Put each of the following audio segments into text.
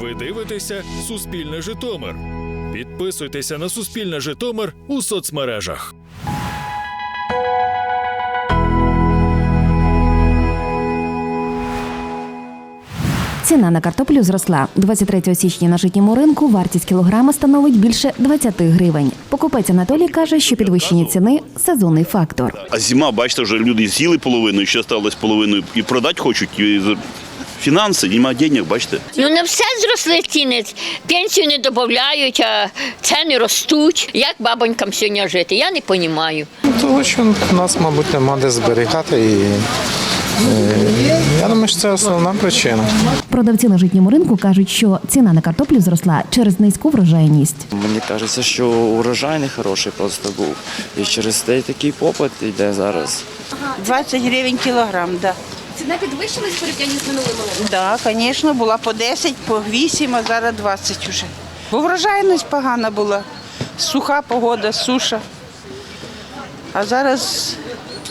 Ви дивитеся Суспільне Житомир. Підписуйтеся на Суспільне Житомир у соцмережах. Ціна на картоплю зросла. 23 січня на житньому ринку вартість кілограма становить більше 20 гривень. Покупець Анатолій каже, що підвищення ціни сезонний фактор. А зима, бачите, вже люди з'їли половину, ще сталося половину і продати хочуть. І фінанси, немає денег, бачите. Ну не все зросли ціни. Пенсію не додають, а ціни ростуть. Як бабонькам сьогодні жити? Я не розумію. Тому що нас, мабуть, нема де зберігати. І, е, я думаю, що це основна причина. Продавці на житньому ринку кажуть, що ціна на картоплю зросла через низьку врожайність. Мені кажеться, що урожай не хороший просто був. І через те такий попит йде зараз. 20 гривень кілограм, да. Ціна підвищилась в порівнянні з минулим роком? Да, звісно, була по 10, по 8, а зараз 20 вже. Бо врожайність погана була. Суха погода, суша. А зараз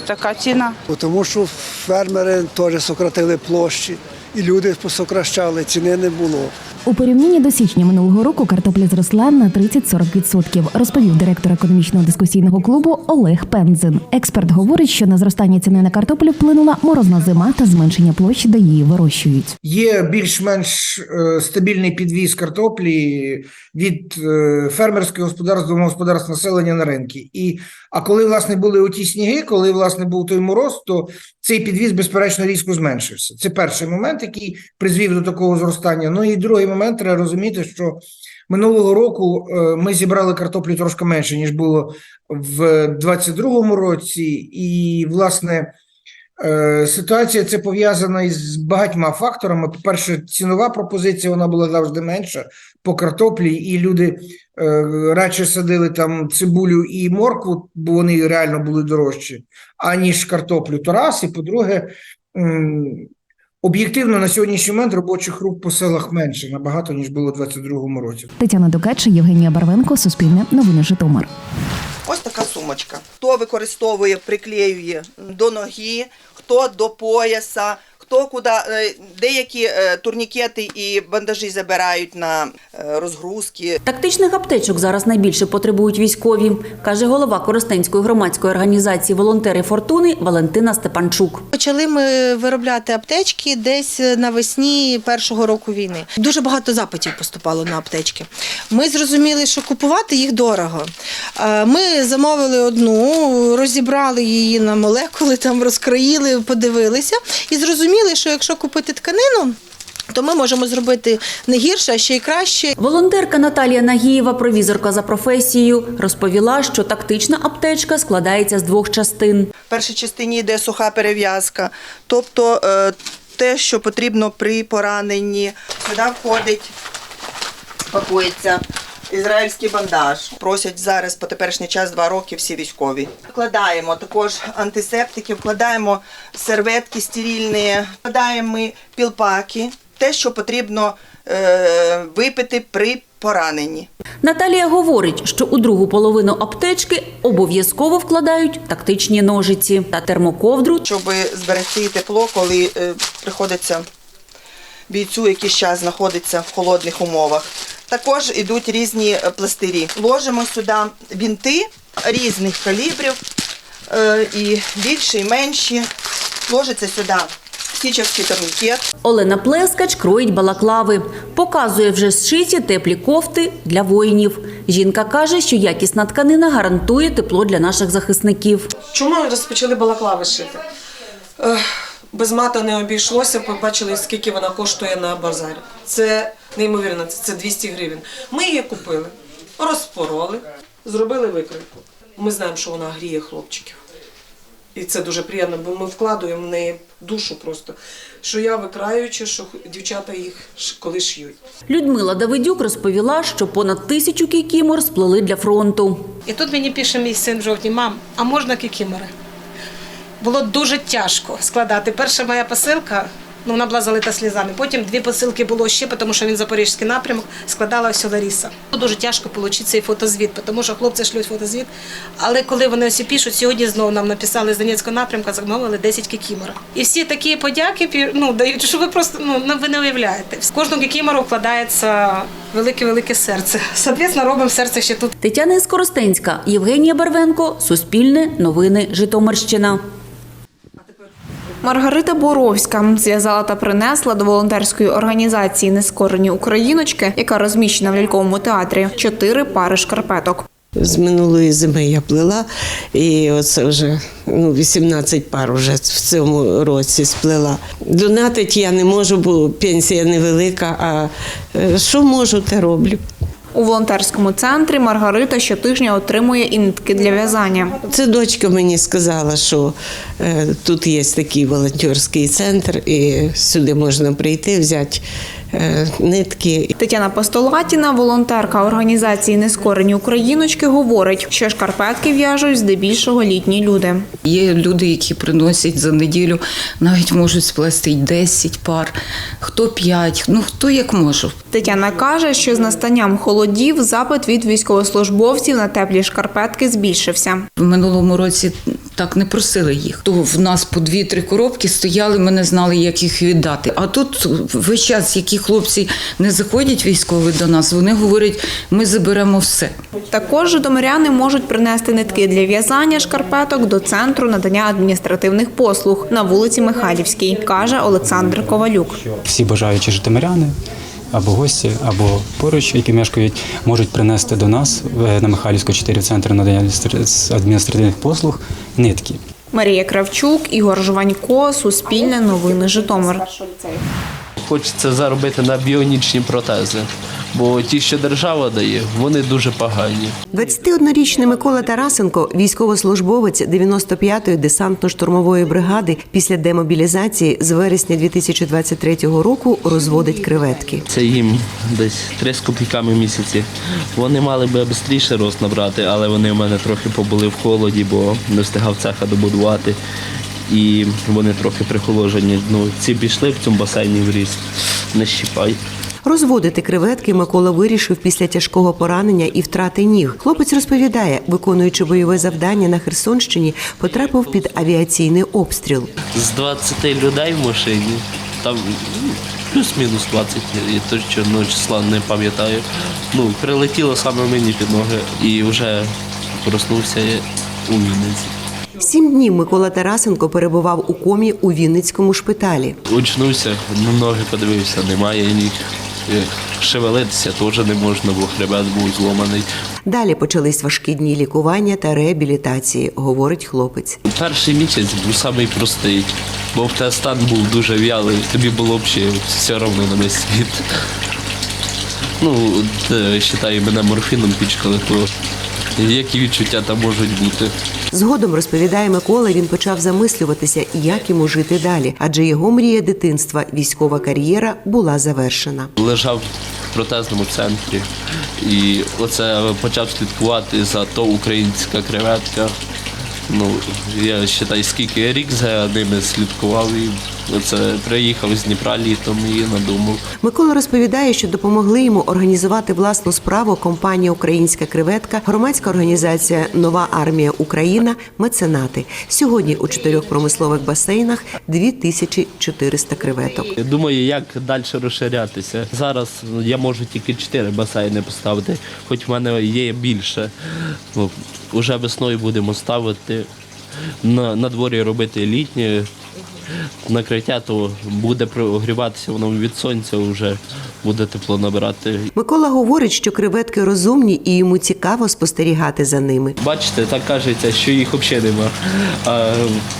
така ціна. Тому що фермери теж сократили площі, і люди посокращали, ціни не було. У порівнянні до січня минулого року картопля зросла на 30-40%, розповів директор економічного дискусійного клубу Олег Пензин. Експерт говорить, що на зростання ціни на картоплю вплинула морозна зима та зменшення площі, де її вирощують. Є більш-менш е, стабільний підвіз картоплі від е, фермерських господарств до господарств населення на ринки. І, а коли, власне, були оті сніги, коли, власне, був той мороз, то цей підвіз, безперечно, різко зменшився. Це перший момент, який призвів до такого зростання. Ну і другий момент, треба розуміти, що минулого року е, ми зібрали картоплю трошки менше, ніж було в 22-му році. І, власне, Е, Ситуація це пов'язана із багатьма факторами. По-перше, цінова пропозиція вона була завжди менша по картоплі, і люди е, радше садили там цибулю і моркву, бо вони реально були дорожчі, аніж картоплю. То раз, і по-друге, м, об'єктивно на сьогоднішній момент робочих рук по селах менше набагато ніж було у 22-му році. Тетяна Дукача, Євгенія Барвенко, Суспільне, Новини Житомир. Ось така сумочка. Хто використовує, приклеює до ноги, хто до пояса, хто куди е, деякі е, турнікети і бандажі забирають на е, розгрузки. Тактичних аптечок зараз найбільше потребують військові, каже голова Коростенської громадської організації Волонтери Фортуни Валентина Степанчук. Почали ми виробляти аптечки десь навесні першого року війни. Дуже багато запитів поступало на аптечки. Ми зрозуміли, що купувати їх дорого. Ми замовили одну, розібрали її на молекули, там розкроїли, подивилися і зрозуміли, що якщо купити тканину, то ми можемо зробити не гірше, а ще й краще. Волонтерка Наталія Нагієва, провізорка за професією, розповіла, що тактична аптечка складається з двох частин. В першій частині йде суха перев'язка, тобто е, те, що потрібно при пораненні. Сюди входить, пакується ізраїльський бандаж. Просять зараз по теперішній час два роки всі військові. Вкладаємо також антисептики, вкладаємо серветки стерильні, вкладаємо ми пілпаки, те, що потрібно е, випити при пораненні. Наталія говорить, що у другу половину аптечки обов'язково вкладають тактичні ножиці та термоковдру щоб зберегти тепло, коли е, приходиться бійцю, якийсь час знаходиться в холодних умовах. Також йдуть різні е, пластирі. Ложимо сюди бінти різних калібрів, е, і більші, і менші. Ложиться сюди січовський турнікет. Олена Плескач кроїть балаклави. Показує вже зшиті теплі кофти для воїнів. Жінка каже, що якісна тканина гарантує тепло для наших захисників. Чому розпочали балаклави шити? Без мата не обійшлося, побачили, скільки вона коштує на базарі. Це неймовірно, це, це 200 гривень. Ми її купили, розпороли, зробили викройку. Ми знаємо, що вона гріє хлопчиків. І це дуже приємно, бо ми вкладуємо в неї душу просто. Що я викраюючи, що дівчата їх коли шиють. Людмила Давидюк розповіла, що понад тисячу кікімор сплели для фронту. І тут мені пише мій син в жовтні, мам, а можна кікімори? Було дуже тяжко складати. Перша моя посилка Ну, вона була залита слізами. Потім дві посилки було ще, тому що він запорізький напрямок складала ось Лариса. Дуже тяжко отримати цей фотозвіт, тому що хлопці шлють фотозвіт. Але коли вони ось пишуть, сьогодні знову нам написали з Донецького напрямку, замовили 10 кікіморок. І всі такі подяки ну, дають, що ви просто ну, ви не уявляєте. В кожну кікімору вкладається велике-велике серце. Соответственно, робимо серце ще тут. Тетяна Іскоростенська, Євгенія Барвенко, Суспільне, Новини, Житомирщина. Маргарита Боровська зв'язала та принесла до волонтерської організації Нескорені Україночки, яка розміщена в ляльковому театрі, чотири пари шкарпеток. З минулої зими я плела, і оце вже ну, 18 пар вже в цьому році сплела. Донатить я не можу, бо пенсія невелика, а е, що можу, те роблю. У волонтерському центрі Маргарита щотижня отримує і нитки для в'язання. Це дочка мені сказала, що е, тут є такий волонтерський центр, і сюди можна прийти, взяти нитки. Тетяна Постолатіна, волонтерка організації Нескорені Україночки, говорить, що шкарпетки в'яжуть здебільшого літні люди. Є люди, які приносять за неділю, навіть можуть сплести й 10 пар, хто 5, ну хто як може. Тетяна каже, що з настанням холодів запит від військовослужбовців на теплі шкарпетки збільшився. В минулому році так не просили їх. То в нас по дві-три коробки стояли, ми не знали, як їх віддати. А тут весь час, які хлопці не заходять військові до нас, вони говорять, ми заберемо все. Також житомиряни можуть принести нитки для в'язання шкарпеток до центру надання адміністративних послуг на вулиці Михайлівській, каже Олександр Ковалюк. всі бажаючі житомиряни або гості, або поруч, які мешкають, можуть принести до нас е, на Михайлівську 4 в центр надання адміністративних послуг нитки. Марія Кравчук, Ігор Жванько, Суспільне новини Житомир. Хочеться заробити на біонічні протези, бо ті, що держава дає, вони дуже погані. 21-річний Микола Тарасенко, військовослужбовець 95-ї десантно-штурмової бригади, після демобілізації з вересня 2023 року розводить креветки. Це їм десь 3 з копійками місяці. Вони мали би швидше рост набрати, але вони в мене трохи побули в холоді, бо не встигав цеха добудувати. І вони трохи прихоложені. Ну, ці пішли в цьому басейні в ріст. Не щіпай. Розводити креветки Микола вирішив після тяжкого поранення і втрати ніг. Хлопець розповідає, виконуючи бойове завдання на Херсонщині, потрапив під авіаційний обстріл. З 20 людей в машині, там ну, плюс-мінус 20, я точно числа не пам'ятаю. Ну, прилетіло саме мені під ноги і вже проснувся у Вінниці. Сім днів Микола Тарасенко перебував у комі у Вінницькому шпиталі. Очнувся, на ноги подивився, немає ніг. Е, Шевелитися теж не можна, бо хребет був зломаний. Далі почались важкі дні лікування та реабілітації, говорить хлопець. Перший місяць був самий простий, бо в стан був дуже в'ялий, тобі було б ще все одно на весь світ. Ну, вважаю, мене морфіном пічкали, то які відчуття там можуть бути. Згодом розповідає Микола, він почав замислюватися, як йому жити далі, адже його мрія дитинства, військова кар'єра була завершена. Лежав в протезному центрі і оце почав слідкувати за то українська креветка. Ну, я вважаю, скільки я рік за ними слідкував і оце приїхав з Дніпра літом і надумав. Микола розповідає, що допомогли йому організувати власну справу компанія Українська креветка, громадська організація Нова армія Україна, меценати. Сьогодні у чотирьох промислових басейнах 2400 креветок. Я думаю, як далі розширятися. Зараз я можу тільки чотири басейни поставити, хоч в мене є більше. Ну, Уже весною будемо ставити. На, на дворі робити літнє накриття, то буде прогріватися воно від сонця, вже буде тепло набирати. Микола говорить, що креветки розумні і йому цікаво спостерігати за ними. Бачите, так кажеться, що їх взагалі нема. А,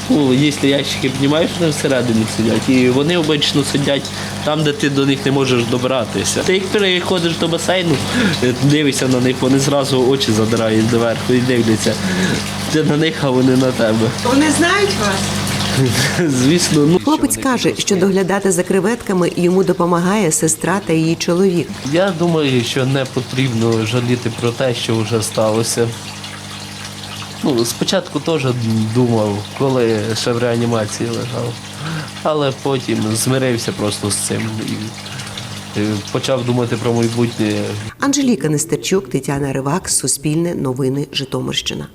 ну, якщо ящики піднімаєш, вони всередині сидять. І вони обично сидять там, де ти до них не можеш добратися. Ти як переходиш до басейну, дивишся на них, вони зразу очі задирають доверху і дивляться. Ти на них, а вони на тебе. Вони знають вас? Звісно, ну Хлопець каже, що доглядати за креветками йому допомагає сестра та її чоловік. я думаю, що не потрібно жаліти про те, що вже сталося. Ну, спочатку теж думав, коли ще в реанімації лежав. Але потім змирився просто з цим і почав думати про майбутнє. Анжеліка Нестерчук, Тетяна Ривак, Суспільне новини Житомирщина.